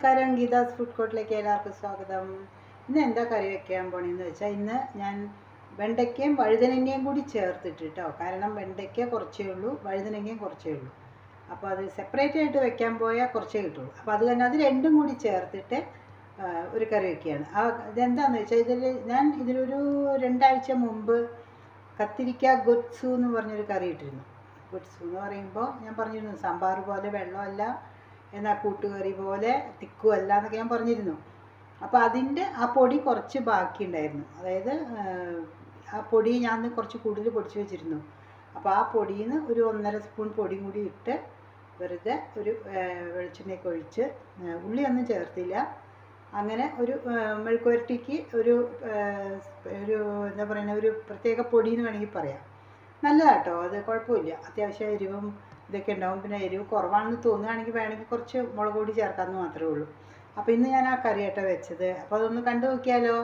നമസ്കാരം. ഗീതാസ് ഫുഡ് കോർട്ടിലേക്ക് എല്ലാവർക്കും സ്വാഗതം. ഇന്ന് എന്താ കറി വെക്കാൻ പോണെന്ന് വെച്ചാൽ ഇന്ന് ഞാൻ വെണ്ടയ്ക്കയും വഴുതനങ്ങയും കൂടി ചേർത്തിട്ട് കേട്ടോ കാരണം വെണ്ടയ്ക്ക കുറച്ചേ ഉള്ളൂ വഴുതനങ്ങയും കുറച്ചേ ഉള്ളൂ. അപ്പോൾ അത് സെപ്പറേറ്റ് ആയിട്ട് വെക്കാൻ പോയാൽ കുറച്ചേ കിട്ടുള്ളൂ. അപ്പോൾ അത് തന്നെ അത് രണ്ടും കൂടി ചേർത്തിട്ട് ഒരു കറി വെക്കുകയാണ്. ആ ഇതെന്താണെന്ന് വെച്ചാൽ ഇതിൽ ഞാൻ ഇതിലൊരു രണ്ടാഴ്ച മുമ്പ് കത്തിരിക്ക ഗുത്സു എന്ന് പറഞ്ഞൊരു കറി ഇട്ടിരുന്നു. ഗുത്സു എന്ന് പറയുമ്പോൾ ഞാൻ പറഞ്ഞിരുന്നു സാമ്പാർ പോലെ വെള്ളമല്ല എന്നാൽ കൂട്ടുകറി പോലെ തിക്കുമല്ല എന്നൊക്കെ ഞാൻ പറഞ്ഞിരുന്നു. അപ്പോൾ അതിന്റെ ആ പൊടി കുറച്ച് ബാക്കി ഉണ്ടായിരുന്നു അതായത് ആ, പൊടി ഞാൻ കുറച്ച് കൂടുതൽ പൊടിച്ച് വെച്ചിരുന്നു. അപ്പോൾ ആ പൊടിയിൽ നിന്ന് ഒരു ഒന്നര സ്പൂൺ പൊടിയും കൂടി ഇട്ട് വെറുതെ ഒരു വെളിച്ചെണ്ണ വെളിച്ചെണ്ണയൊക്കെ ഒഴിച്ച് ഉള്ളിയൊന്നും ചേർത്തില്ല. അങ്ങനെ ഒരു മെഴുക്കുവരട്ടിക്ക് ഒരു ഒരു എന്താ പറയുക ഒരു പ്രത്യേക പൊടി എന്ന് വേണമെങ്കിൽ പറയാം. നല്ലതാട്ടോ അത് കുഴപ്പമില്ല. അത്യാവശ്യം എരിവും ഇതൊക്കെ ഉണ്ടാവും. പിന്നെ എരിവ് കുറവാണെന്ന് തോന്നുകയാണെങ്കിൽ വേണമെങ്കിൽ കുറച്ച് മുളക് പൊടി ചേർക്കാമെന്ന് മാത്രമേ ഉള്ളൂ. അപ്പോൾ ഇന്ന് ഞാൻ ആ കറിയാട്ടോ വെച്ചത്. അപ്പോൾ അതൊന്ന് കണ്ടു നോക്കിയാലോ?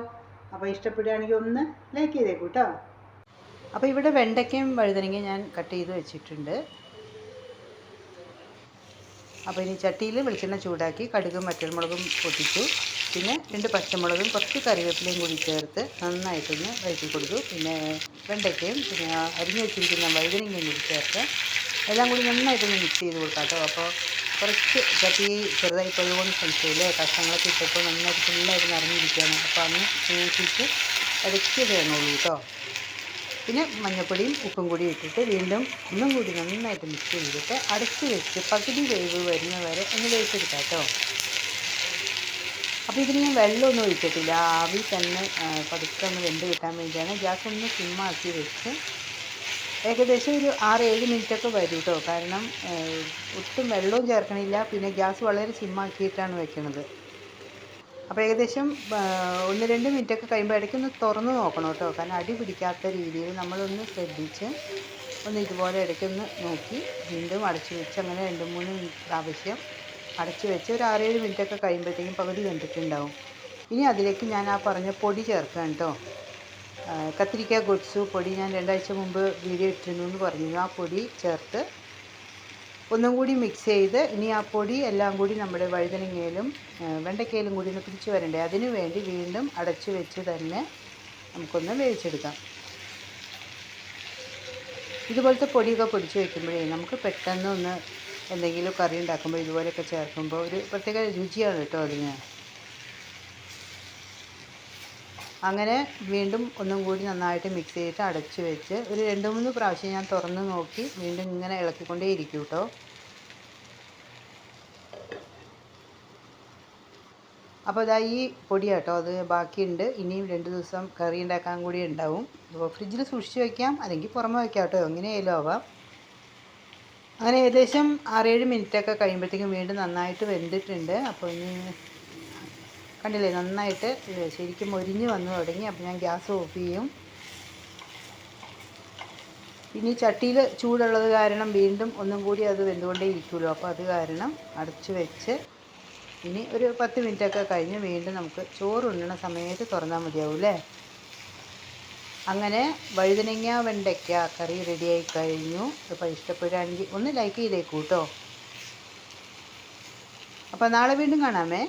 അപ്പോൾ ഇഷ്ടപ്പെടുകയാണെങ്കിൽ ഒന്ന് ലൈക്ക് ചെയ്തേക്കൂ കേട്ടോ അപ്പോൾ ഇവിടെ വെണ്ടയ്ക്കയും വഴുതനങ്ങയും ഞാൻ കട്ട് ചെയ്ത് വെച്ചിട്ടുണ്ട്. അപ്പോൾ ഇനി ചട്ടിയിൽ വെളിച്ചെണ്ണ ചൂടാക്കി കടുകും മറ്റൽമുളകും പൊട്ടിച്ചു. പിന്നെ രണ്ട് പച്ചമുളകും കുറച്ച് കറിവേപ്പിലയും കൂടി ചേർത്ത് നന്നായിട്ടൊന്ന് വഴറ്റി കൊടുത്തു. പിന്നെ വെണ്ടയ്ക്കയും പിന്നെ അരിഞ്ഞു വെച്ചിരിക്കുന്ന വഴുതനങ്ങയും കൂടി ചേർത്ത് എല്ലാം കൂടി നന്നായിട്ടൊന്ന് മിക്സ് ചെയ്ത് കൊടുക്കാം കേട്ടോ അപ്പോൾ കുറച്ച് ചട്ടി ചെറുതായി പൊഴുകൊണ്ട് സംശയമില്ലേ. കഷ്ണങ്ങളൊക്കെ ഇട്ടപ്പോൾ നന്നായിട്ട് ഫുള്ളായിട്ട് നിറഞ്ഞിരിക്കുകയാണ്. അപ്പോൾ അന്ന് സൂക്ഷിച്ച് ഇടയ്ക്ക് വേണുള്ളൂ കേട്ടോ. പിന്നെ മഞ്ഞൾപ്പൊടിയും ഉപ്പും കൂടി ഇട്ടിട്ട് വീണ്ടും ഒന്നും കൂടി നന്നായിട്ട് മിക്സ് ചെയ്തിട്ട് അടച്ച് വെച്ച് പകുതി വേവ് വരുന്ന വരെ ഒന്ന് വേവിച്ചെടുക്കാം കേട്ടോ. അപ്പോൾ ഇതിന് ഞാൻ വെള്ളമൊന്നും ഒഴിച്ചിട്ടില്ല. ആവി തന്നെ പതുക്കെ ഒന്ന് വെന്ത് കിട്ടാൻ വേണ്ടിയാണ്. ഗ്യാസ് ഒന്ന് സിമ്മാക്കി വെച്ച് ഏകദേശം ഒരു ആറ് ഏഴ് മിനിറ്റൊക്കെ വരും കേട്ടോ കാരണം ഒട്ടും വെള്ളവും ചേർക്കണില്ല. പിന്നെ ഗ്യാസ് വളരെ സിമ്മാക്കിയിട്ടാണ് വെക്കുന്നത് അപ്പോൾ ഏകദേശം ഒന്ന് രണ്ട് മിനിറ്റൊക്കെ കഴിയുമ്പോൾ ഇടയ്ക്കൊന്ന് തുറന്ന് നോക്കണം കേട്ടോ കാരണം അടി പിടിക്കാത്ത രീതിയിൽ നമ്മളൊന്ന് ശ്രദ്ധിച്ച് ഒന്ന് ഇതുപോലെ ഇടയ്ക്കൊന്ന് നോക്കി വീണ്ടും അടച്ചു വെച്ച് അങ്ങനെ രണ്ട് മൂന്ന് പ്രാവശ്യം അടച്ചു വെച്ച് ഒരു ആറേഴ് മിനിറ്റൊക്കെ കഴിയുമ്പോഴത്തേക്കും പകുതി വെന്തിട്ടുണ്ടാവും. ഇനി അതിലേക്ക് ഞാൻ ആ പറഞ്ഞ പൊടി ചേർക്കാം കേട്ടോ കത്തിരിക്ക ഗുഡ്സു പൊടി ഞാൻ രണ്ടാഴ്ച മുമ്പ് വീഡിയോ ഇട്ടിരുന്നു എന്ന് പറഞ്ഞു. ആ പൊടി ചേർത്ത് ഒന്നും കൂടി മിക്സ് ചെയ്ത് ഇനി ആ പൊടി എല്ലാം കൂടി നമ്മുടെ വഴുതനങ്ങയിലും വെണ്ടയ്ക്കയിലും കൂടി ഒന്ന് പിടിച്ച് വരണ്ടേ? അതിന് വേണ്ടി വീണ്ടും അടച്ചു വെച്ച് തന്നെ നമുക്കൊന്ന് വേവിച്ചെടുക്കാം. ഇതുപോലത്തെ പൊടിയൊക്കെ പൊടിച്ച് വയ്ക്കുമ്പോഴേ നമുക്ക് പെട്ടെന്ന് ഒന്ന് എന്തെങ്കിലും കറി ഉണ്ടാക്കുമ്പോൾ ഇതുപോലെയൊക്കെ ചേർക്കുമ്പോൾ ഒരു പ്രത്യേക രുചിയാണ് കേട്ടോ അതിന്. അങ്ങനെ വീണ്ടും ഒന്നും കൂടി നന്നായിട്ട് മിക്സ് ചെയ്തിട്ട് അടച്ചു വെച്ച് ഒരു രണ്ട് മൂന്ന് പ്രാവശ്യം ഞാൻ തുറന്ന് നോക്കി വീണ്ടും ഇങ്ങനെ ഇളക്കിക്കൊണ്ടേ ഇരിക്കും കേട്ടോ അപ്പോൾ ഇതാ ഈ പൊടി കേട്ടോ അത് ബാക്കിയുണ്ട്. ഇനിയും രണ്ട് ദിവസം കറി ഉണ്ടാക്കാൻ കൂടി ഉണ്ടാവും. അപ്പോൾ ഫ്രിഡ്ജിൽ സൂക്ഷിച്ച് വയ്ക്കാം അല്ലെങ്കിൽ പുറമെ വയ്ക്കാം കേട്ടോ എങ്ങനെയായാലും ആവാം. അങ്ങനെ ഏകദേശം ആറേഴ് മിനിറ്റൊക്കെ കഴിയുമ്പോഴത്തേക്കും വീണ്ടും നന്നായിട്ട് വെന്തിട്ടുണ്ട്. അപ്പോൾ ഇനി കണ്ടില്ലേ നന്നായിട്ട് ശരിക്കും ഒരിഞ്ഞ് വന്നു തുടങ്ങി. അപ്പോൾ ഞാൻ ഗ്യാസ് ഓഫ് ചെയ്യും. ഇനി ചട്ടിയിൽ ചൂടുള്ളത് കാരണം വീണ്ടും ഒന്നും കൂടി അത് വെന്തുകൊണ്ടേ ഇരിക്കുമല്ലോ. അപ്പോൾ അത് കാരണം അടച്ചു വെച്ച് ഇനി ഒരു പത്ത് മിനിറ്റൊക്കെ കഴിഞ്ഞ് വീണ്ടും നമുക്ക് ചോറ് ഉണ്ണണ സമയത്ത് തുറന്നാൽ മതിയാവും അല്ലേ? അങ്ങനെ വഴുതനങ്ങ വെണ്ടയ്ക്ക കറി റെഡിയായി കഴിഞ്ഞു. അപ്പോൾ ഇഷ്ടപ്പെടുകയാണെങ്കിൽ ഒന്ന് ലൈക്ക് ചെയ്തേക്കൂ കേട്ടോ അപ്പോൾ നാളെ വീണ്ടും കാണാമേ.